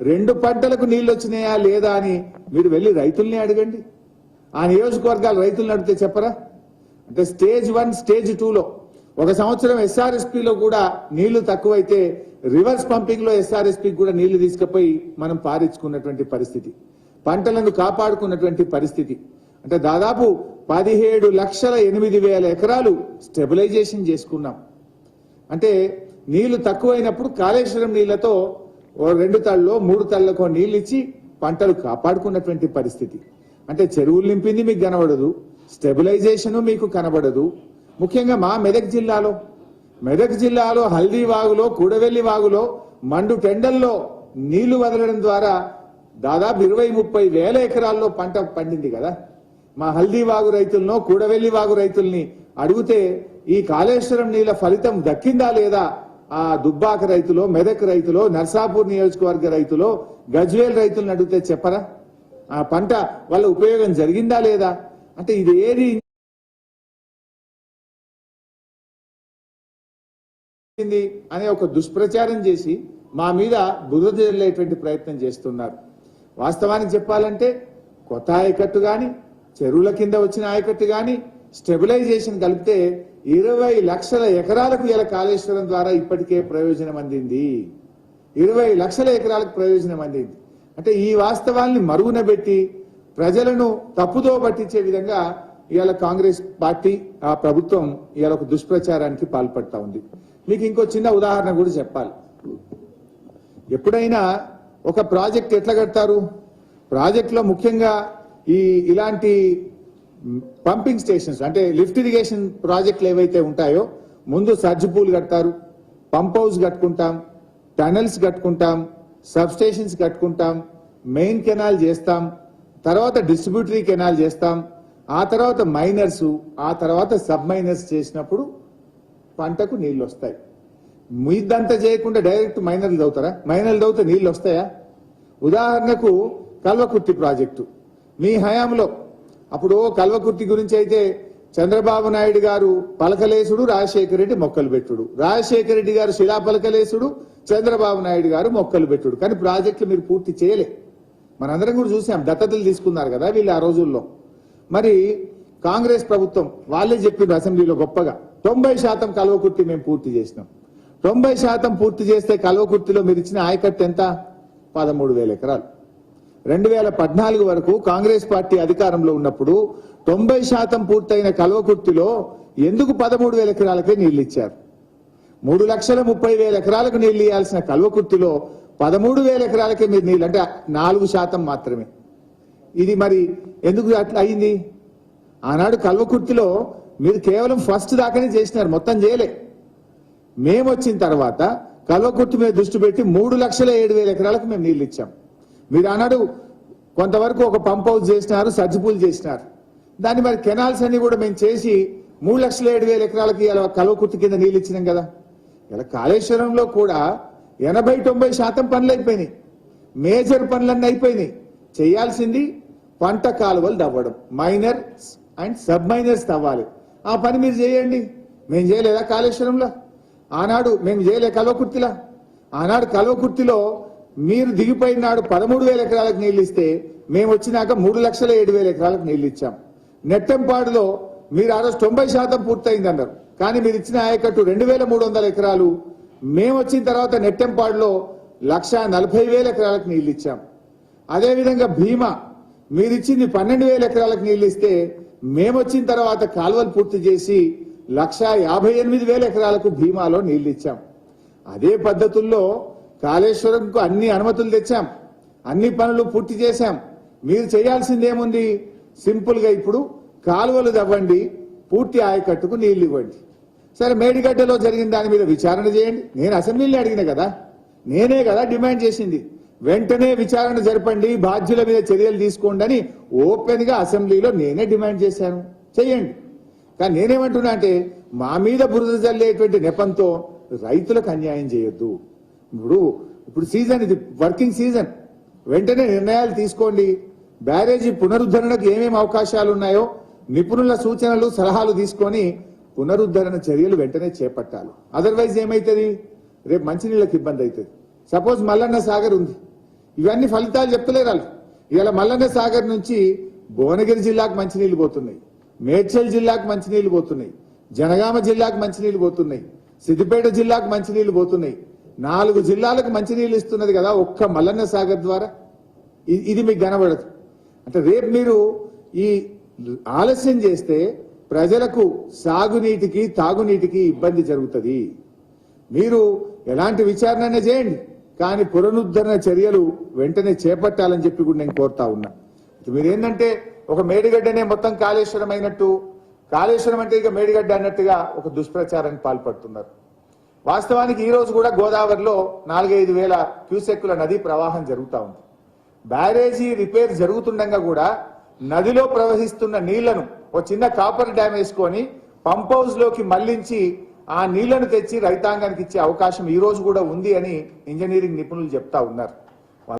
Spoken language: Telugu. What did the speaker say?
రెండు పంటలకు నీళ్ళు వచ్చినాయా లేదా అని మీరు వెళ్ళి రైతుల్ని అడగండి. ఆ నియోజకవర్గాలు రైతులను అడిగితే చెప్పరా? అంటే స్టేజ్ వన్ స్టేజ్ టూలో ఒక సంవత్సరం ఎస్ఆర్ఎస్పిలో కూడా నీళ్ళు తక్కువైతే రివర్స్ పంపింగ్లో ఎస్ఆర్ఎస్పి కూడా నీళ్ళు తీసుకుపోయి మనం పారించుకున్నటువంటి పరిస్థితి. పంటలను కాపాడుకున్నటువంటి పరిస్థితి. అంటే దాదాపు పదిహేడు లక్షల ఎనిమిది వేల ఎకరాలు స్టెబిలైజేషన్ చేసుకున్నాం. అంటే నీళ్ళు తక్కువైనప్పుడు కాళేశ్వరం నీళ్ళతో రెండు తళ్ళలో మూడు తళ్ళకో నీళ్ళు ఇచ్చి పంటలు కాపాడుకున్నటువంటి పరిస్థితి. అంటే చెరువులు నింపింది మీకు కనబడదు స్టెబిలైజేషను మీకు కనబడదు. ముఖ్యంగా మా మెదక్ జిల్లాలో. మెదక్ జిల్లాలో హల్దీ వాగులో కూడవెల్లి వాగులో మండు టెండల్లో నీళ్ళు వదలడం ద్వారా దాదాపు ఇరవై ముప్పై వేల ఎకరాల్లో పంట పండింది కదా. మా హల్దీ వాగు రైతులను కూడవెల్లి వాగు రైతుల్ని అడిగితే ఈ కాళేశ్వరం నీళ్ళ ఫలితం దక్కిందా లేదా ఆ దుబ్బాక రైతులో మెదక్ రైతులో నర్సాపూర్ నియోజకవర్గ రైతులో గజ్వేల్ రైతులను అడిగితే చెప్పరా? ఆ పంట వల్ల ఉపయోగం జరిగిందా లేదా? అంటే ఇది ఏది అనే ఒక దుష్ప్రచారం చేసి మా మీద బురద జల్లేటువంటి ప్రయత్నం చేస్తున్నారు. వాస్తవానికి చెప్పాలంటే కొత్త ఆయకట్టు గాని చెరువుల కింద వచ్చిన ఆయకట్టు గాని స్టెబిలైజేషన్ కలిపితే ఇరవై లక్షల ఎకరాలకు ఇలా కాళేశ్వరం ద్వారా ఇప్పటికే ప్రయోజనం అందింది. ఇరవై లక్షల ఎకరాలకు ప్రయోజనం అందింది. అంటే ఈ వాస్తవాల్ని మరుగున పెట్టి ప్రజలను తప్పుదో పట్టించే విధంగా ఇవాళ కాంగ్రెస్ పార్టీ ఆ ప్రభుత్వం ఇవాళ ఒక దుష్ప్రచారానికి పాల్పడతా ఉంది. మీకు ఇంకో చిన్న ఉదాహరణ కూడా చెప్పాలి. ఎప్పుడైనా ఒక ప్రాజెక్ట్ ఎట్లా కడతారు? ప్రాజెక్ట్లో ముఖ్యంగా ఈ ఇలాంటి పంపింగ్ స్టేషన్స్ అంటే లిఫ్ట్ ఇరిగేషన్ ప్రాజెక్టులు ఏవైతే ఉంటాయో ముందు సర్జ్ పూల్ కడతారు పంప్ హౌస్ కట్టుకుంటాం టనల్స్ కట్టుకుంటాం సబ్ స్టేషన్స్ కట్టుకుంటాం మెయిన్ కెనాల్ చేస్తాం తర్వాత డిస్ట్రిబ్యూటరీ కెనాల్ చేస్తాం ఆ తర్వాత మైనర్స్ ఆ తర్వాత సబ్ మైనర్స్ చేసినప్పుడు పంటకు నీళ్ళు వస్తాయి. మీదంతా చేయకుండా డైరెక్ట్ మైనర్లు దవుతారా మైనర్లు దవ్వుతే నీళ్ళు వస్తాయా? ఉదాహరణకు కల్వకుర్తి ప్రాజెక్టు. మీ హయాంలో అప్పుడు కల్వకుర్తి గురించి అయితే చంద్రబాబు నాయుడు గారు పలకలేసుడు రాజశేఖర రెడ్డి మొక్కలు పెట్టుడు. రాజశేఖర రెడ్డి గారు శిలా పలకలేసుడు చంద్రబాబు నాయుడు గారు మొక్కలు పెట్టుడు. కానీ ప్రాజెక్టులు మీరు పూర్తి చేయలే. మనందరం కూడా చూసాం దత్తతలు తీసుకున్నారు కదా వీళ్ళు ఆ రోజుల్లో. మరి కాంగ్రెస్ ప్రభుత్వం వాళ్ళే చెప్పిండ్రు అసెంబ్లీలో గొప్పగా తొంభై శాతం కల్వకుర్తి మేము పూర్తి చేసినాం. తొంభై శాతం పూర్తి చేస్తే కల్వకుర్తిలో మీరు ఇచ్చిన ఆయకట్టు ఎంత? పదమూడు వేల ఎకరాలు. రెండు వేల పద్నాలుగు వరకు కాంగ్రెస్ పార్టీ అధికారంలో ఉన్నప్పుడు తొంభై శాతం పూర్తయిన కల్వకుర్తిలో ఎందుకు పదమూడు వేల ఎకరాలకే నీళ్ళు ఇచ్చారు? మూడు లక్షల ముప్పై వేల ఎకరాలకు నీళ్ళు ఇవ్వాల్సిన కల్వకుర్తిలో పదమూడు వేల ఎకరాలకే మీరు నీళ్ళు అంటే నాలుగు శాతం మాత్రమే. ఇది మరి ఎందుకు అట్లా అయింది? ఆనాడు కల్వకుర్తిలో మీరు కేవలం ఫస్ట్ దాకానే చేసినారు మొత్తం చేయలే. మేము వచ్చిన తర్వాత కల్వకుర్తి మీద దృష్టి పెట్టి మూడు లక్షల ఏడు వేల ఎకరాలకు మేము నీళ్ళు ఇచ్చాం. మీరు అన్నాడు కొంతవరకు ఒక పంప్ హౌస్ చేసినారు సర్జిపూల్ చేసినారు. దాన్ని మరి కెనాల్స్ అన్ని కూడా మేము చేసి మూడు లక్షల ఏడు వేల ఎకరాలకి ఇలా కల్వకుర్తి కింద నీళ్ళు ఇచ్చినాం కదా. ఇలా కాళేశ్వరంలో కూడా ఎనభై తొంభై శాతం పనులు అయిపోయినాయి. మేజర్ పనులన్నీ అయిపోయినాయి. చేయాల్సింది పంట కాలువలు తవ్వడం మైనర్ అండ్ సబ్ మైనర్స్ తవ్వాలి. ఆ పని మీరు చేయండి. మేము చేయలేదా కాళేశ్వరంలో? ఆనాడు మేము చేయలే కల్వకుర్తిలా ఆనాడు కల్వకుర్తిలో మీరు దిగిపోయిన నాడు పదమూడు వేల ఎకరాలకు నీళ్ళు ఇస్తే మేము వచ్చినాక మూడు లక్షల ఏడు వేల ఎకరాలకు నీళ్ళు ఇచ్చాం. నెట్టెంపాడులో మీరు ఆ రోజు తొంభై శాతం పూర్తయింది అన్నారు కానీ మీరు ఇచ్చిన ఆయకట్టు రెండు వేల మూడు వందల ఎకరాలు. మేము వచ్చిన తర్వాత నెట్టెంపాడులో లక్ష నలభై వేల ఎకరాలకు నీళ్ళు ఇచ్చాం. అదేవిధంగా భీమా మీరిచ్చింది పన్నెండు వేల ఎకరాలకు నీళ్ళు ఇస్తే మేము వచ్చిన తర్వాత కాలువలు పూర్తి చేసి లక్ష యాభై ఎనిమిది వేల ఎకరాలకు భీమాలో నీళ్ళు ఇచ్చాం. అదే పద్ధతుల్లో కాళేశ్వరంకు అన్ని అనుమతులు తెచ్చాం. అన్ని పనులు పూర్తి చేశాం. మీరు చేయాల్సింది ఏముంది సింపుల్గా ఇప్పుడు కాలువలు తవ్వండి పూర్తి ఆయకట్టుకు నీళ్ళు ఇవ్వండి. సరే మేడిగడ్డలో జరిగిన దాని మీద విచారణ చేయండి. నేను అసెంబ్లీని అడిగిన కదా? నేనే కదా డిమాండ్ చేసింది. వెంటనే విచారణ జరపండి బాధ్యుల మీద చర్యలు తీసుకోండి అని ఓపెన్గా అసెంబ్లీలో నేనే డిమాండ్ చేశాను. చేయండి. కానీ నేనేమంటున్నా అంటే మా మీద బురద జల్లేటువంటి నెపంతో రైతులకు అన్యాయం చేయొద్దు. ఇప్పుడు ఇప్పుడు సీజన్ ఇది వర్కింగ్ సీజన్ వెంటనే నిర్ణయాలు తీసుకోండి. బ్యారేజీ పునరుద్ధరణకు ఏమేమి అవకాశాలు ఉన్నాయో నిపుణుల సూచనలు సలహాలు తీసుకొని పునరుద్ధరణ చర్యలు వెంటనే చేపట్టాలి. అదర్వైజ్ ఏమైతుంది? రేపు మంచినీళ్ళకి ఇబ్బంది అవుతుంది సపోజ్ మల్లన్న సాగర్ ఉంది. ఇవన్నీ ఫలితాలు చెప్తలేరు వాళ్ళు. ఇవాళ మల్లన్న సాగర్ నుంచి భువనగిరి జిల్లాకు మంచినీళ్ళు పోతున్నాయి. మేడ్చల్ జిల్లాకు మంచినీళ్ళు పోతున్నాయి. జనగామ జిల్లాకు మంచినీళ్ళు పోతున్నాయి. సిద్దిపేట జిల్లాకు మంచినీళ్ళు పోతున్నాయి. నాలుగు జిల్లాలకు మంచినీళ్ళు ఇస్తున్నది కదా ఒక్క మల్లన్న సాగర్ ద్వారా? ఇది మీకు కనబడదు. అంటే రేపు మీరు ఈ ఆలస్యం చేస్తే ప్రజలకు సాగునీటికి తాగునీటికి ఇబ్బంది జరుగుతుంది. మీరు ఎలాంటి విచారణ చేయండి. కానీ పునరుద్ధరణ చర్యలు వెంటనే చేపట్టాలని చెప్పి కూడా నేను కోరుతా ఉన్నా. మీరేంటంటే ఒక మేడిగడ్డనే మొత్తం కాళేశ్వరం అయినట్టు కాళేశ్వరం అంటే ఇక మేడిగడ్డ అన్నట్టుగా ఒక దుష్ప్రచారానికి పాల్పడుతున్నారు. వాస్తవానికి ఈ రోజు కూడా గోదావరిలో నాలుగైదు వేల క్యూసెక్కుల నదీ ప్రవాహం జరుగుతూ ఉంది. బ్యారేజీ రిపేర్ జరుగుతుండగా కూడా నదిలో ప్రవహిస్తున్న నీళ్ళను ఒక చిన్న కాపర్ డ్యామ్ వేసుకొని పంప్ హౌస్లోకి మళ్ళించి ఆ నీళ్ళను తెచ్చి రైతాంగానికి ఇచ్చే అవకాశం ఈ రోజు కూడా ఉంది అని ఇంజనీరింగ్ నిపుణులు చెప్తా ఉన్నారు.